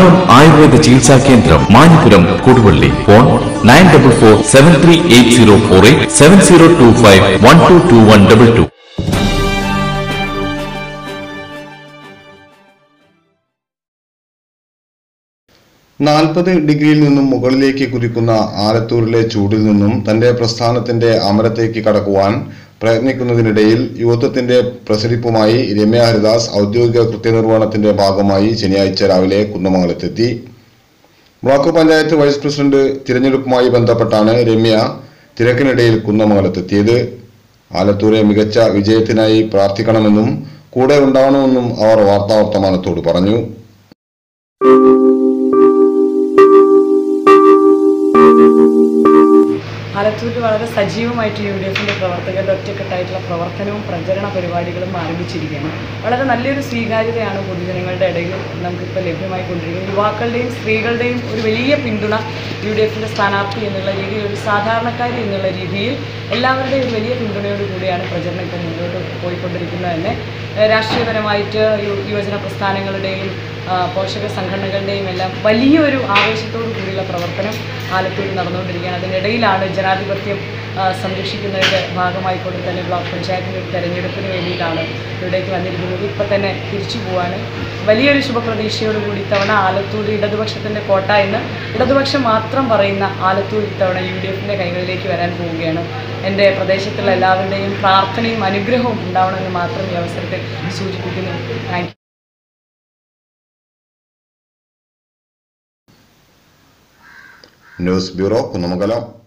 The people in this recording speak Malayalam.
മലബാർ ആയുർവേദ ചികിത്സാ കേന്ദ്രം Manipuram Koduvally. Phone nine double four seven three eight zero four eight seven zero two five one two two one double two. നാൽപ്പത് ഡിഗ്രിയിൽ നിന്നും മുകളിലേക്ക് കുതിക്കുന്ന ആലത്തൂരിലെ ചൂടിൽ നിന്നും തന്റെ പ്രസ്ഥാനത്തിന്റെ അമരത്തേക്ക് കടക്കുവാൻ പ്രയത്നിക്കുന്നതിനിടയിൽ യുവത്വത്തിന്റെ പ്രസരിപ്പുമായി രമ്യ ഹരിദാസ് ഔദ്യോഗിക കൃത്യനിർവഹണത്തിന്റെ ഭാഗമായി ശനിയാഴ്ച രാവിലെ കുന്നമംഗലത്തെത്തി. ബ്ലോക്ക് പഞ്ചായത്ത് വൈസ് പ്രസിഡന്റ് തിരഞ്ഞെടുപ്പുമായി ബന്ധപ്പെട്ടാണ് രമ്യ തിരക്കിനിടയിൽ കുന്നമംഗലത്തെത്തിയത്. ആലത്തൂരെ മികച്ച വിജയത്തിനായി പ്രാർത്ഥിക്കണമെന്നും കൂടെ ഉണ്ടാവണമെന്നും അവർ വാർത്താവർത്തമാനത്തോട് പറഞ്ഞു. ആലത്തൂരിൽ വളരെ സജീവമായിട്ട് യു ഡി എഫിന്റെ പ്രവർത്തകരുടെ ഒറ്റക്കെട്ടായിട്ടുള്ള പ്രവർത്തനവും പ്രചരണ പരിപാടികളും ആരംഭിച്ചിരിക്കുകയാണ്. വളരെ നല്ലൊരു സ്വീകാര്യതയാണ് പൊതുജനങ്ങളുടെ ഇടയിൽ നമുക്കിപ്പോൾ ലഭ്യമായിക്കൊണ്ടിരിക്കുന്നത്. യുവാക്കളുടെയും സ്ത്രീകളുടെയും ഒരു വലിയ പിന്തുണ യു ഡി എഫിന്റെ സ്ഥാനാർത്ഥി എന്നുള്ള രീതിയിൽ ഒരു സാധാരണക്കാരി എന്നുള്ള രീതിയിൽ എല്ലാവരുടെയും ഒരു വലിയ പിന്തുണയോട് കൂടിയാണ് പ്രചരണം ഇപ്പോൾ മുന്നോട്ട് പോയിക്കൊണ്ടിരിക്കുന്നത് തന്നെ. രാഷ്ട്രീയപരമായിട്ട് യുവജന പ്രസ്ഥാനങ്ങളുടെയും പോഷക സംഘടനകളുടെയും എല്ലാം വലിയൊരു ആവേശത്തോടു കൂടിയുള്ള പ്രവർത്തനം ആലത്തൂരിൽ നടന്നുകൊണ്ടിരിക്കുകയാണ്. അതിനിടയിലാണ് ജനാധിപത്യം സംരക്ഷിക്കുന്നതിന്റെ ഭാഗമായിക്കൊണ്ട് തന്നെ ബ്ലോക്ക് പഞ്ചായത്തിന്റെ തെരഞ്ഞെടുപ്പിന് വേണ്ടിയിട്ടാണ് ഇവിടേക്ക് വന്നിരിക്കുന്നത്. ഇപ്പം തന്നെ തിരിച്ചു പോവാണ്. വലിയൊരു ശുഭപ്രതീക്ഷയോടുകൂടി ഇത്തവണ ആലത്തൂർ ഇടതുപക്ഷത്തിന്റെ കോട്ട എന്ന് ഇടതുപക്ഷം മാത്രം പറയുന്ന ആലത്തൂർ ഇത്തവണ യു ഡി എഫിന്റെ കൈകളിലേക്ക് വരാൻ പോവുകയാണ്. എന്റെ പ്രദേശത്തുള്ള എല്ലാവരുടെയും പ്രാർത്ഥനയും അനുഗ്രഹവും ഉണ്ടാവണമെന്ന് മാത്രം ഈ അവസരത്തിൽ സൂചിപ്പിക്കുന്നു. Thank news bureau Kunnamangalam.